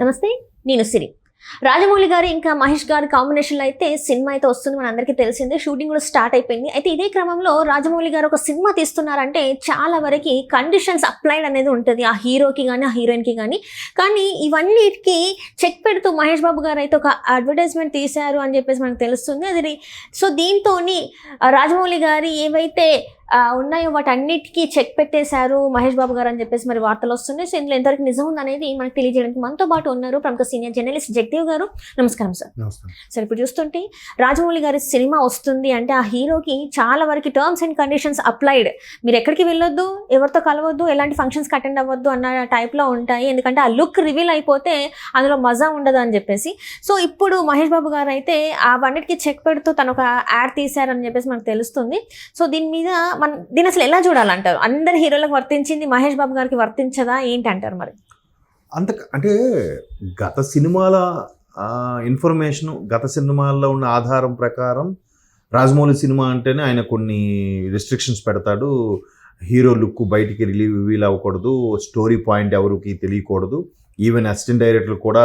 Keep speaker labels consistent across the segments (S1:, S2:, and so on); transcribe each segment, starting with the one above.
S1: నమస్తే నేను సిరి. రాజమౌళి గారు ఇంకా మహేష్ గారు కాంబినేషన్లో అయితే సినిమా అయితే వస్తుంది మన అందరికీ తెలిసిందే. షూటింగ్ కూడా స్టార్ట్ అయిపోయింది. అయితే ఇదే క్రమంలో రాజమౌళి గారు ఒక సినిమా తీస్తున్నారంటే చాలా వరకు కండిషన్స్ అప్లైడ్ అనేది ఉంటుంది. ఆ హీరోకి కానీ ఆ హీరోయిన్కి కానీ కానీ ఇవన్నిటికి చెక్ పెడుతూ మహేష్ బాబు గారు అయితే ఒక అడ్వర్టైజ్మెంట్ తీశారు అని చెప్పేసి మనకు తెలుస్తుంది. అది సో దీంతో రాజమౌళి గారి ఏవైతే ఉన్నాయో. వాటన్నిటికీ చెక్ పెట్టేశారు మహేష్ బాబు గారు అని చెప్పేసి మరి వార్తలు వస్తున్నాయి. సో ఇందులో ఎంతవరకు నిజం ఉందనేది మనకు తెలియజేయడానికి మనతో పాటు ఉన్నారు ప్రముఖ సీనియర్ జర్నలిస్ట్ జగదేవ్ గారు. నమస్కారం సార్. సార్ ఇప్పుడు చూస్తుంటే రాజమౌళి గారి సినిమా వస్తుంది అంటే ఆ హీరోకి చాలా వరకు టర్మ్స్ అండ్ కండిషన్స్ అప్లైడ్ మీరు ఎక్కడికి వెళ్ళొద్దు ఎవరితో కలవద్దు ఎలాంటి ఫంక్షన్స్కి అటెండ్ అవ్వద్దు అన్న టైప్లో ఉంటాయి. ఎందుకంటే ఆ లుక్ రివీల్ అయిపోతే అందులో మజా ఉండదు అని చెప్పేసి. సో ఇప్పుడు మహేష్ బాబు గారు అయితే అవన్నిటికీ చెక్ పెడుతూ తను ఒక యాడ్ తీశారని చెప్పేసి మనకు తెలుస్తుంది. సో దీని మీద మన దీని అసలు ఎలా చూడాలంటారు? అందరి హీరోలకు వర్తించింది మహేష్ బాబు గారికి వర్తించదా? ఏంటి అంటారు మరి?
S2: అంత అంటే గత సినిమాల ఇన్ఫర్మేషన్ గత సినిమాల్లో ఉన్న ఆధారం ప్రకారం రాజమౌళి సినిమా అంటేనే ఆయన కొన్ని రిస్ట్రిక్షన్స్ పెడతాడు. హీరో లుక్ బయటికి రిలీవ్ రివీల్ అవ్వకూడదు. స్టోరీ పాయింట్ ఎవరికి తెలియకూడదు. ఈవెన్ అసిస్టెంట్ డైరెక్టర్ కూడా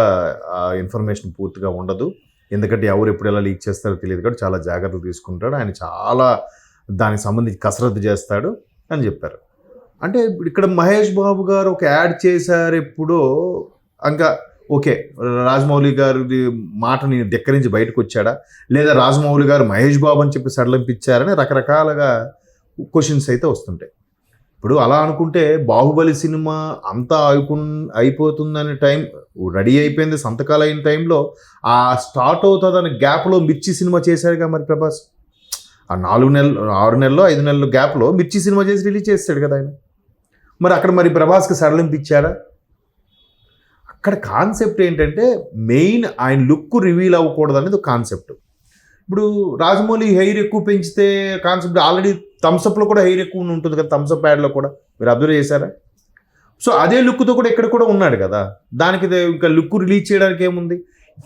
S2: ఇన్ఫర్మేషన్ పూర్తిగా ఉండదు. ఎందుకంటే ఎవరు ఎప్పుడు ఎలా లీక్ చేస్తారో తెలియదు కాబట్టి చాలా జాగ్రత్తలు తీసుకుంటాడు. ఆయన చాలా దానికి సంబంధించి కసరత్తు చేస్తాడు అని చెప్పారు. అంటే ఇక్కడ మహేష్ బాబు గారు ఒక యాడ్ చేశారు ఎప్పుడో ఇంకా ఓకే రాజమౌళి గారి మాటని ధిక్కరించి బయటకు వచ్చాడా? లేదా రాజమౌళి గారు మహేష్ బాబు అని చెప్పి సడలింపించారని రకరకాలుగా క్వశ్చన్స్ అయితే వస్తుంటాయి. ఇప్పుడు అలా అనుకుంటే బాహుబలి సినిమా అంతా అయిపో అయిపోతుందనే టైం రెడీ అయిపోయింది సంతకాలు అయిన టైంలో ఆ స్టార్ట్ అవుతుందనే గ్యాప్లో మిర్చి సినిమా చేశారుగా మరి ప్రభాస్? ఆ నాలుగు నెలలు ఆరు నెలలు ఐదు నెలలు గ్యాప్లో మిర్చి సినిమా చేసి రిలీజ్ చేస్తాడు కదా ఆయన. మరి అక్కడ మరి ప్రభాస్కి సరళింపించారా అక్కడ కాన్సెప్ట్ ఏంటంటే మెయిన్ ఆయన లుక్ రివీల్ అవ్వకూడదు అనేది ఒక కాన్సెప్ట్. ఇప్పుడు రాజమౌళి హెయిర్ ఎక్కువ పెంచితే కాన్సెప్ట్ ఆల్రెడీ థమ్స్అప్లో కూడా హెయిర్ ఎక్కువ ఉంటుంది కదా థమ్స్అప్ యాడ్లో కూడా. మీరు అబ్జర్వ్ చేశారా? సో అదే లుక్తో కూడా ఇక్కడ కూడా ఉన్నాడు కదా. దానికి ఇంకా లుక్ రిలీజ్ చేయడానికి ఏముంది?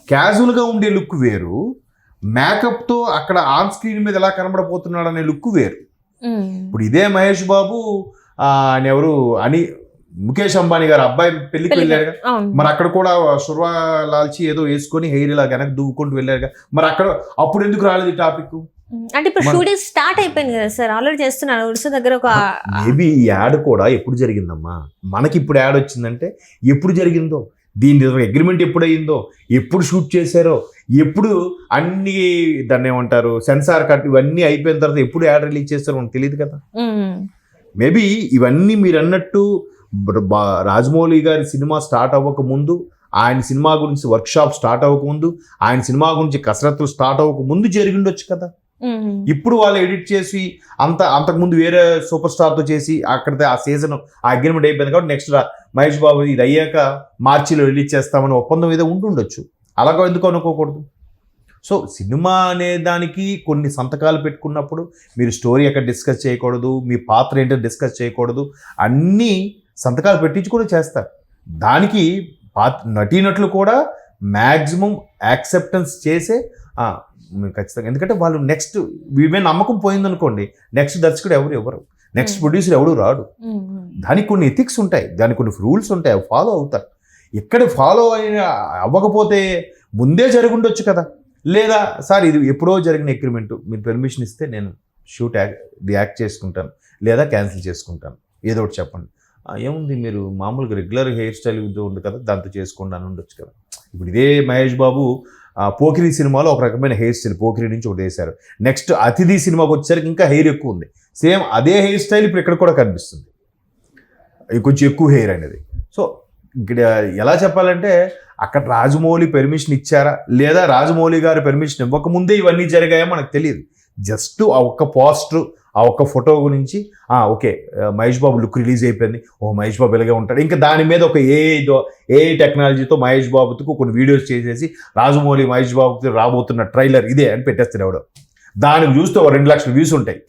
S2: క్యాజువల్గా ఉండే లుక్ వేరు. మేకప్తో అక్కడ ఆన్ స్క్రీన్ మీద ఎలా కనబడబోతున్నాడు అనే లుక్ వేరు ఇప్పుడు ఇదే మహేష్ బాబు ఆయన ఎవరు? అని ముఖేష్ అంబానీ గారు అబ్బాయి పెళ్ళికి
S1: అవును.
S2: మరి అక్కడ కూడా సుర్వా లాల్చి ఏదో వేసుకొని హెయిర్ ఇలా వెనక్కి దువ్వుకుంటూ వెళ్ళారు మరి అక్కడ అప్పుడు ఎందుకు రాలేదు ఈ టాపిక్
S1: అంటే ఇప్పుడు షూటింగ్ స్టార్ట్ అయిపోయింది కదా సార్ ఆల్రెడీ చేస్తున్నారు. ఉడుసు దగ్గర ఒక
S2: మేబీ ఈ యాడ్ కూడా ఎప్పుడు జరిగిందమ్మా? మనకి ఇప్పుడు యాడ్ వచ్చిందంటే ఎప్పుడు జరిగిందో దీని అగ్రిమెంట్ ఎప్పుడు అయ్యిందో ఎప్పుడు షూట్ చేశారో ఎప్పుడు అన్ని దాన్ని ఏమంటారు సెన్సార్ కట్ ఇవన్నీ అయిపోయిన తర్వాత ఎప్పుడు యాడ్ రిలీజ్ చేస్తారో మనకు తెలియదు కదా. మేబీ ఇవన్నీ మీరు అన్నట్టు రాజమౌళి గారి సినిమా స్టార్ట్ అవ్వక ముందు ఆయన సినిమా గురించి వర్క్ షాప్ స్టార్ట్ అవ్వక ముందు ఆయన సినిమా గురించి కసరత్తులు స్టార్ట్ అవ్వక ముందు జరిగిండొచ్చు కదా. ఇప్పుడు వాళ్ళు ఎడిట్ చేసి అంత అంతకుముందు వేరే సూపర్ స్టార్తో చేసి అక్కడితే ఆ సీజన్ ఆ అగ్రిమెంట్ అయిపోయింది కాబట్టి నెక్స్ట్ మహేష్ బాబు ఇది అయ్యాక మార్చిలో రిలీజ్ చేస్తామని ఒప్పందం ఏదో ఉంటుండొచ్చు అలాగో ఎందుకు అనుకోకూడదు? సో సినిమా అనే దానికి కొన్ని సంతకాలు పెట్టుకున్నప్పుడు మీరు స్టోరీ ఎక్కడ డిస్కస్ చేయకూడదు మీ పాత్ర ఏంటో డిస్కస్ చేయకూడదు అన్నీ సంతకాలు పెట్టించి కూడా చేస్తారు. దానికి పాత్ర నటీనటులు కూడా మ్యాక్సిమం యాక్సెప్టెన్స్ చేసే ఖచ్చితంగా. ఎందుకంటే వాళ్ళు నెక్స్ట్ వీమే నమ్మకం పోయిందనుకోండి నెక్స్ట్ దర్శకుడు ఎవరు? ఎవరు? నెక్స్ట్. ప్రొడ్యూసర్ ఎవడు? రాడు. దానికి కొన్ని ఎథిక్స్ ఉంటాయి దానికి కొన్ని రూల్స్ ఉంటాయి అవి ఫాలో అవుతారు. ఇక్కడ ఫాలో అయిన అవ్వకపోతే ముందే జరుగుండొచ్చు కదా. లేదా సార్ ఇది ఎప్పుడో జరిగిన అగ్రిమెంట్ మీరు పర్మిషన్ ఇస్తే నేను షూట్ యాక్ యాక్ట్ చేసుకుంటాను. లేదా క్యాన్సిల్ చేసుకుంటాను. ఏదో ఒకటి చెప్పండి. ఏముంది మీరు మామూలుగా రెగ్యులర్ హెయిర్ స్టైల్ ఉంది కదా దాంతో చేసుకోండి అని ఉండొచ్చు కదా. ఇప్పుడు ఇదే మహేష్ బాబు పోకిరి సినిమాలో ఒక రకమైన హెయిర్ స్టైల్ పోకిరి నుంచి ఒకటి వేశారు. నెక్స్ట్ అతిథి సినిమాకి వచ్చేసరికి ఇంకా హెయిర్ ఎక్కువ ఉంది. సేమ్ అదే హెయిర్ స్టైల్ ఇప్పుడు ఇక్కడ కూడా కనిపిస్తుంది. కొంచెం ఎక్కువ హెయిర్ అనేది. సో ఎలా చెప్పాలంటే అక్కడ రాజమౌళి పెర్మిషన్ ఇచ్చారా? లేదా రాజమౌళి గారు పెర్మిషన్ ఇవ్వకముందే ఇవన్నీ జరిగాయో మనకు తెలియదు. జస్ట్ ఆ ఒక్క పోస్టర్ ఆ ఒక్క ఫోటో గురించి okay Mahesh Babu look release అయిపోయింది. ఓ మహేష్ బాబు ఇలాగే ఉంటాడు. ఇంకా దాని మీద ఒక ఏ ఏఐ టెక్నాలజీతో మహేష్ బాబుతో కొన్ని వీడియోస్ చేసేసి రాజమౌళి మహేష్ బాబుకి రాబోతున్న ట్రైలర్ ఇదే అని పెట్టేస్తాడు ఎవడో. దానికి చూస్తే ఒక రెండు లక్షల వ్యూస్ ఉంటాయి.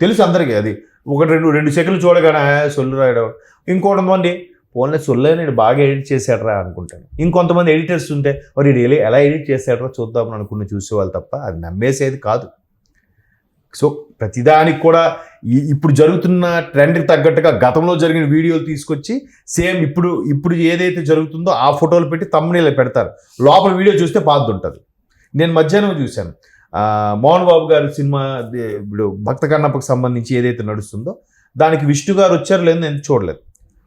S2: తెలుసు అందరికీ అది. ఒకటి రెండు రెండు సెకండ్లు చూడగానే సొల్లు రాయడం. ఇంకోటి ఫోన్లో సొల్లు నేను బాగా ఎడిట్ చేశాడరా అనుకుంటాను. ఇంకొంతమంది ఎడిటర్స్ ఉంటే మరి ఇది ఎలా- ఎడిట్ చేశాడరా చూద్దామని అనుకుని చూసేవాళ్ళు తప్ప అది నమ్మేసేది కాదు. సో ప్రతిదానికి కూడా ఇప్పుడు జరుగుతున్న ట్రెండ్కి తగ్గట్టుగా గతంలో జరిగిన వీడియోలు తీసుకొచ్చి సేమ్ ఇప్పుడు ఇప్పుడు ఏదైతే జరుగుతుందో ఆ ఫోటోలు పెట్టి తమ్మునీళ్ళు పెడతారు. లోపల వీడియో చూస్తే బాధ ఉంటుంది నేను మధ్యాహ్నం చూశాను. మోహన్ బాబు గారు సినిమా ఇప్పుడు భక్త కన్నప్పకు సంబంధించి ఏదైతే నడుస్తుందో దానికి విష్ణు గారు వచ్చారు లేదు నేను చూడలేదు.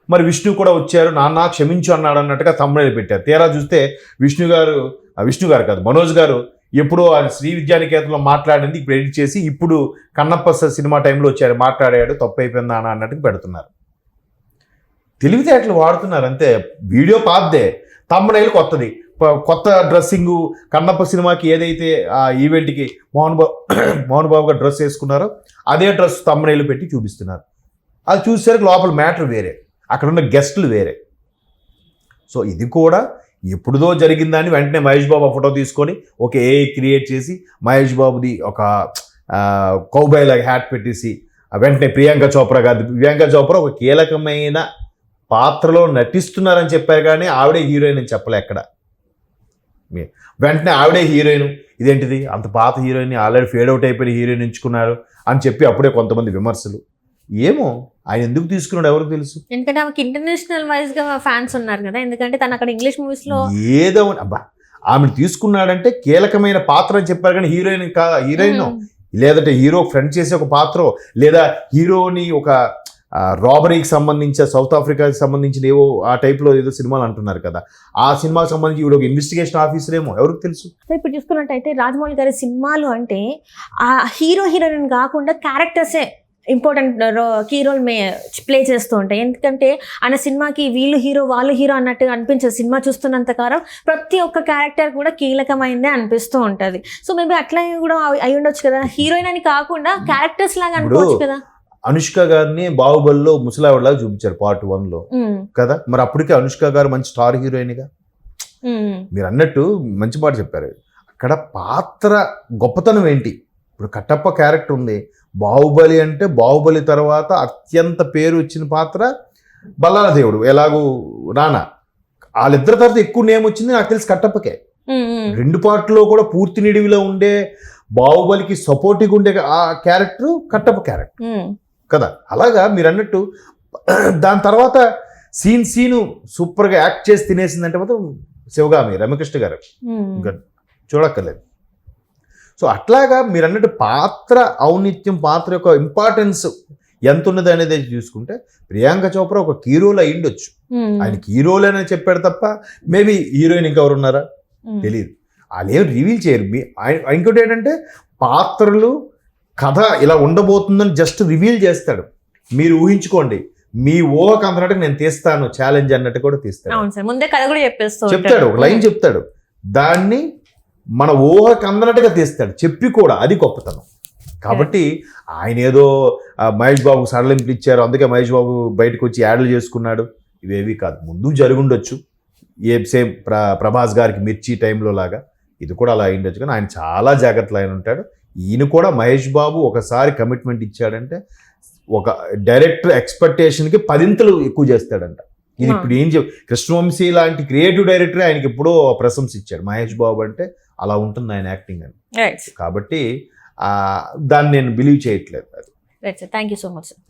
S2: మరి విష్ణు కూడా వచ్చారు నాన్న క్షమించు అన్నాడు అన్నట్టుగా తమ్ముడేలు పెట్టారు. తీరా చూస్తే విష్ణు గారు విష్ణు గారు కాదు మనోజ్ గారు ఎప్పుడో ఆయన శ్రీ విద్యానికేతన్లో మాట్లాడింది ఇప్పుడు ఎడిట్ చేసి ఇప్పుడు కన్నప్ప స- సినిమా టైంలో వచ్చారు మాట్లాడాడు తప్పు అయిపోయిందా అన్న అన్నట్టుగా పెడుతున్నారు. తెలివితేటలు వాడుతున్నారు అంతే. వీడియో పాద్దే తమ్మనైలు కొత్తది. కొత్త డ్రెస్సింగ్ కన్నప్ప సినిమాకి ఏదైతే ఆ ఈవెంట్కి మోహన్ బాబు మోహన్ బాబు గారు డ్రెస్ వేసుకున్నారో అదే డ్రెస్ తమ్ముడైలు పెట్టి చూపిస్తున్నారు. అది చూసేసరికి లోపల మ్యాటర్ వేరే. అక్కడ ఉన్న గెస్టులు వేరే. సో ఇది కూడా ఎప్పుడుదో జరిగిందని వెంటనే మహేష్ బాబు ఆ ఫోటో తీసుకొని ఒక ఏఐ క్రియేట్ చేసి మహేష్ బాబుది ఒక కౌబాయ్ లాగా హ్యాట్ పెట్టేసి వెంటనే ప్రియాంక చోప్రా కాదు ప్రియాంక చోప్రా ఒక కీలకమైన పాత్రలో నటిస్తున్నారని చెప్పారు కానీ ఆవిడే హీరోయిన్ అని చెప్పలే ఎక్కడ. వెంటనే ఆవిడే హీరోయిన్ ఇదేంటిది? అంత పాత హీరోయిన్ ఆల్రెడీ ఫేడ్ అవుట్ అయిపోయిన హీరోయిన్ ఎంచుకున్నారు అని చెప్పి అప్పుడే కొంతమంది విమర్శలు. ఏమో? ఆయన ఎందుకు తీసుకున్నాడు ఎవరికి తెలుసు?
S1: ఎందుకంటే ఆమెకి ఇంటర్నేషనల్ వైజ్గా ఫ్యాన్స్ ఉన్నారు కదా. ఎందుకంటే తను అక్కడ ఇంగ్లీష్ మూవీస్లో
S2: ఏదో అబ్బా! ఆమెను తీసుకున్నాడంటే కీలకమైన పాత్ర అని చెప్పారు కానీ హీరోయిన్ కా హీరోయిన్. లేదంటే హీరో ఫ్రెండ్ చేసే ఒక పాత్ర లేదా హీరోని ఒక రాబరీకి సంబంధించి సౌత్ ఆఫ్రికాకి సంబంధించిన ఏవో ఆ టైప్లో ఏదో సినిమాలు అంటున్నారు కదా. ఆ సినిమాకి సంబంధించి ఒక ఇన్వెస్టిగేషన్ ఆఫీసర్ ఏమో ఎవరికి తెలుసు?
S1: ఇప్పుడు చూసుకున్నట్టయితే రాజమౌళి గారి సినిమాలు అంటే ఆ హీరో హీరోయిన్ కాకుండా క్యారెక్టర్సే important key role may play చేస్తూ ఉంటాయి. ఎందుకంటే ఆయన సినిమాకి వీళ్ళు హీరో వాళ్ళు హీరో అన్నట్టుగా అనిపించదు. సినిమా చూస్తున్నంత కాలం ప్రతి ఒక్క క్యారెక్టర్ కూడా కీలకమైందే అనిపిస్తూ ఉంటుంది. సో మేబీ అట్లా కూడా అయి ఉండొచ్చు కదా. హీరోయిన్ అని కాకుండా క్యారెక్టర్స్ లాగా అనుకోవచ్చు కదా.
S2: అనుష్క గారిని బాహుబలిలో ముసలావిడలాగా చూపించారు పార్ట్ వన్లో
S1: ఉమ్,
S2: కదా? మరి అప్పటికే అనుష్క గారు మంచి స్టార్ హీరోయిన్గా
S1: ఉమ్,
S2: మీరు అన్నట్టు మంచి మాట చెప్పారు. అక్కడ పాత్ర గొప్పతనం ఏంటి? ఇప్పుడు కట్టప్ప క్యారెక్టర్ ఉంది. బాహుబలి అంటే బాహుబలి తర్వాత అత్యంత పేరు వచ్చిన పాత్ర బల్లాల దేవుడు ఎలాగూ రానా? వాళ్ళిద్దరి తర్వాత ఎక్కువ నేమ్ వచ్చింది నాకు తెలిసి కట్టప్పకే. రెండు పార్ట్లో కూడా పూర్తి నిడివిలో ఉండే బాహుబలికి సపోర్టివ్గా ఉండే ఆ క్యారెక్టర్ కట్టప్ప క్యారెక్టర్ కదా? అలాగా మీరు అన్నట్టు దాని తర్వాత సీన్ సీను సూపర్గా యాక్ట్ చేసి తినేసిందంటే మాత్రం శివగామి రమకృష్ణ గారు. చూడక్కర్లేదు. సో అట్లాగా మీరు అన్నట్టు పాత్ర ఔన్నిత్యం పాత్ర యొక్క ఇంపార్టెన్స్ ఎంత ఉన్నది అనేది చూసుకుంటే ప్రియాంక చోప్రా ఒక హీరోలు అయ్యిండొచ్చు.
S1: ఉమ్,
S2: ఆయనకి హీరోలు అని చెప్పాడు తప్ప మేబీ హీరోయిన్ ఇంకెవరు ఉన్నారా
S1: ఉమ్.
S2: తెలియదు వాళ్ళు ఏం రివీల్ చేయరు. మీ- ఆయన ఇంకోటి ఏంటంటే పాత్రలు కథ ఇలా ఉండబోతుందని జస్ట్ రివీల్ చేస్తాడు. మీరు ఊహించుకోండి. మీ ఊహకు అంతనట్టుగా నేను తీస్తాను ఛాలెంజ్ అన్నట్టు కూడా
S1: సార్ ముందే కథ కూడా
S2: చెప్తాడు ఒక లైన్ చెప్తాడు. దాన్ని మన ఊహకు అందనట్టుగా తీస్తాడు. చెప్పి కూడా అది గొప్పతనం. కాబట్టి ఆయన ఏదో మహేష్ బాబు సడలింపులు ఇచ్చారు. అందుకే మహేష్ బాబు బయటకు వచ్చి యాడ్లు చేసుకున్నాడు. ఇవేవి కాదు. ముందు జరుగుండొచ్చు. ఏ సేమ్ ప్ర ప్రభాస్ గారికి మిర్చి టైంలో లాగా ఇది కూడా అలా అయిండొచ్చు కానీ ఆయన చాలా జాగ్రత్తలు ఆయన ఉంటాడు. ఈయన కూడా మహేష్ బాబు ఒకసారి కమిట్మెంట్ ఇచ్చాడంటే ఒక డైరెక్టర్ ఎక్స్పెక్టేషన్కి పదింతలు ఎక్కువ చేస్తాడంట. ఇది. ఇప్పుడు ఏం చెప్ కృష్ణవంశీ లాంటి క్రియేటివ్ డైరెక్టర్ ఆయనకి ఎప్పుడో ప్రశంస ఇచ్చాడు మహేష్ బాబు అంటే అలా ఉంటుంది ఆయన యాక్టింగ్ అని. కాబట్టి ఆ, దాన్ని నేను బిలీవ్ చేయట్లేదు అది.
S1: Right sir thank you so much sir